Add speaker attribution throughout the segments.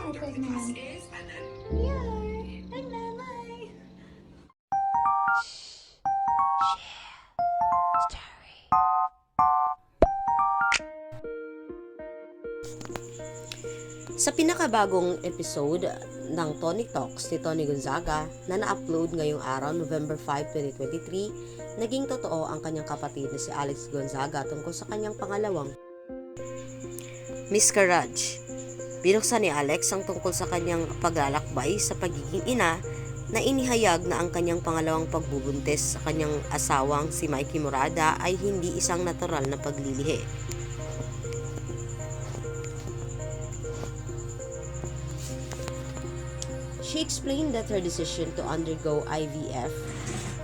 Speaker 1: Ipag naman. Yeah, nagnanay.
Speaker 2: Sa pinakabagong episode ng Tony Talks ni Tony Gonzaga na na-upload ngayong araw, November 5, 2023, naging totoo ang kanyang kapatid na si Alex Gonzaga tungkol sa kanyang pangalawang miscarriage. Binuksan ni Alex ang tungkol sa kanyang paglalakbay sa pagiging ina na inihayag na ang kanyang pangalawang pagbubuntis sa kanyang asawang si Mikey Morada ay hindi isang natural na paglilihi. She explained that her decision to undergo IVF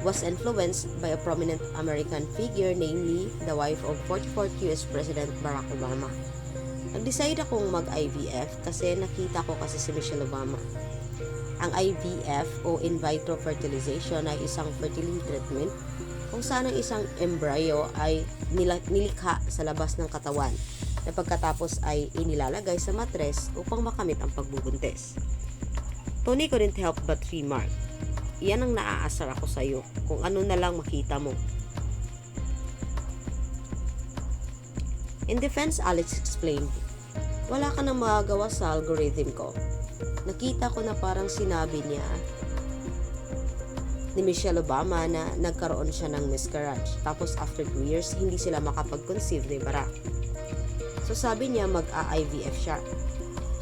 Speaker 2: was influenced by a prominent American figure, namely the wife of 44th US President Barack Obama. Nag-decide akong mag-IVF kasi nakita ko kasi si Michelle Obama. Ang IVF o in vitro fertilization ay isang fertility treatment kung saan ang isang embryo ay nilikha sa labas ng katawan na pagkatapos ay inilalagay sa matres upang makamit ang pagbubuntis. Tony couldn't help but remark, Iyan ang naaasar ako sa iyo kung ano na lang makita mo. In defense, Alex explained, Wala ka nang magagawa sa algorithm ko. Nakita ko na parang sinabi niya ni Michelle Obama na nagkaroon siya ng miscarriage. Tapos after 2 years, hindi sila makapag-conceive ni Barack. So sabi niya mag-a-IVF siya.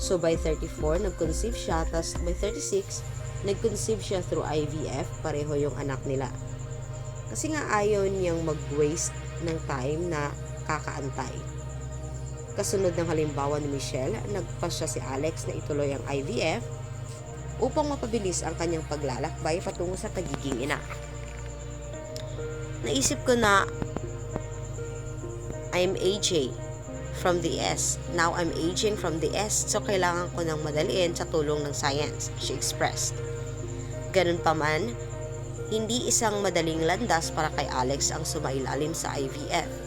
Speaker 2: So by 34, nag-conceive siya. Tapos by 36, nag-conceive siya through IVF. Pareho yung anak nila. Kasi nga ayaw niyang mag-waste ng time na kakaantay. Kasunod ng halimbawa ni Michelle, nagpa siya si Alex na ituloy ang IVF upang mapabilis ang kanyang paglalakbay patungo sa pagiging ina. Naisip ko na I'm AJ from the S. Now I'm aging from the S, so kailangan ko ng madaliin sa tulong ng science, she expressed. Ganun pa man, hindi isang madaling landas para kay Alex ang sumailalim sa IVF.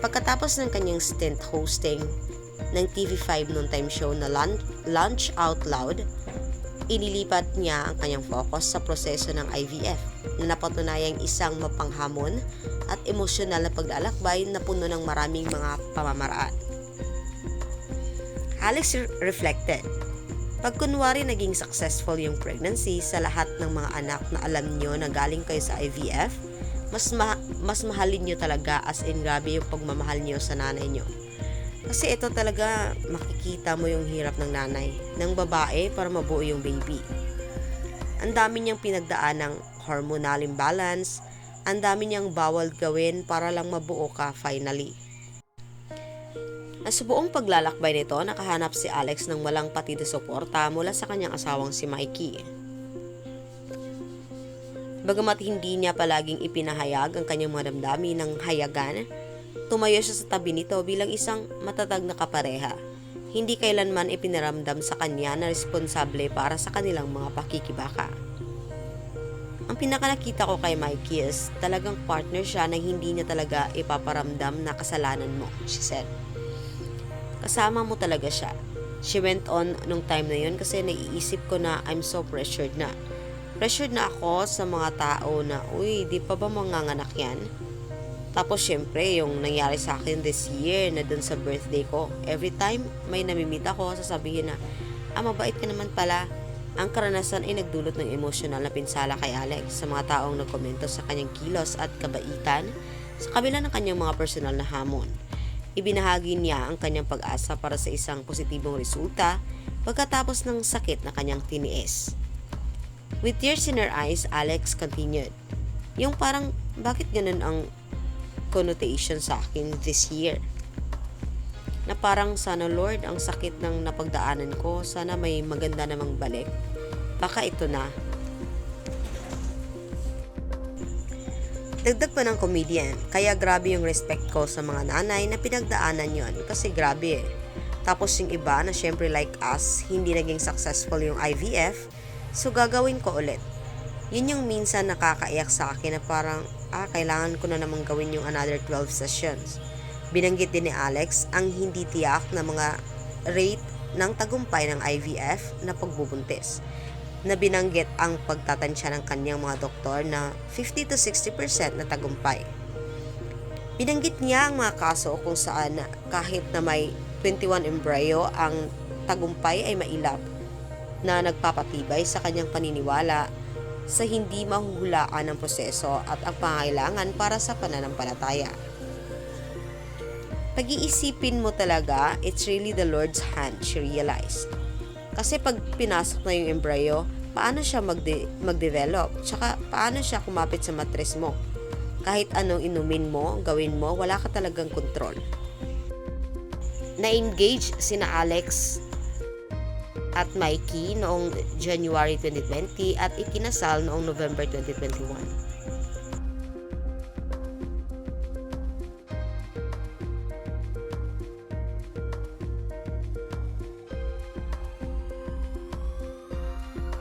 Speaker 2: Pagkatapos ng kanyang stint hosting ng TV5 noon time show na Lunch, Out Loud, inilipat niya ang kanyang focus sa proseso ng IVF na napatunayang isang mapanghamon at emosyonal na paglalakbay na puno ng maraming mga pamamaraan. Alex re- reflected, pag kunwari naging successful yung pregnancy sa lahat ng mga anak na alam nyo na galing kayo sa IVF, mas, ma- mas mahalin nyo talaga as in grabe yung pagmamahal nyo sa nanay nyo. Kasi ito talaga makikita mo yung hirap ng nanay, ng babae para mabuo yung baby. Ang dami niyang pinagdaan ng hormonal imbalance, ang dami niyang bawal gawin para lang mabuo ka finally. Na sa buong paglalakbay nito, nakahanap si Alex ng walang pati na suporta mula sa kanyang asawang si Mikey. Bagamat hindi niya palaging ipinahayag ang kanyang mga damdamin ng hayagan, tumayo siya sa tabi nito bilang isang matatag na kapareha. Hindi kailanman ipinaramdam sa kanya na responsable para sa kanilang mga pakikibaka. Ang pinakanakita ko kay Mikey is talagang partner siya na hindi niya talaga ipaparamdam na kasalanan mo, she said. Kasama mo talaga siya. She went on nung time na yun kasi naiisip ko na I'm so pressured na. Pressured na ako sa mga tao na, uy, di pa ba manganganak yan? Tapos syempre, yung nangyari sa akin this year na dun sa birthday ko, every time may namimit ako, sasabihin na, ah, mabait ka naman pala. Ang karanasan ay nagdulot ng emosyonal na pinsala kay Alex sa mga taong nagkomento sa kanyang kilos at kabaitan sa kabila ng kanyang mga personal na hamon. Ibinahagi niya ang kanyang pag-asa para sa isang positibong resulta pagkatapos ng sakit na kanyang tiniis. With tears in her eyes, Alex continued. Yung parang, bakit ganun ang connotation sa akin this year? Na parang sana Lord, ang sakit ng napagdaanan ko, sana may maganda namang balik. Baka ito na. Dagdag pa ng comedian, kaya grabe yung respect ko sa mga nanay na pinagdaanan yon kasi grabe eh. Tapos yung iba na syempre like us, hindi naging successful yung IVF, so gagawin ko ulit. Yun yung minsan nakakaiyak sa akin na parang, ah, kailangan ko na namang gawin yung another 12 sessions. Binanggit din ni Alex ang hindi tiyak na mga rate ng tagumpay ng IVF na pagbubuntis na binanggit ang pagtatansya ng kanyang mga doktor na 50 to 60% na tagumpay. Binanggit niya ang mga kaso kung saan kahit na may 21 embryo, ang tagumpay ay mailap na nagpapatibay sa kanyang paniniwala sa hindi mahuhulaan ng proseso at ang pangailangan para sa pananampalataya. Pag-iisipin mo talaga, it's really the Lord's hand, she realized. Kasi pag pinasok na yung embryo, paano siya magde- mag-develop? Tsaka paano siya kumapit sa matres mo? Kahit anong inumin mo, gawin mo, wala ka talagang kontrol. Na-engage sina Alex at Mikey noong January 2020 at ikinasal noong November 2021.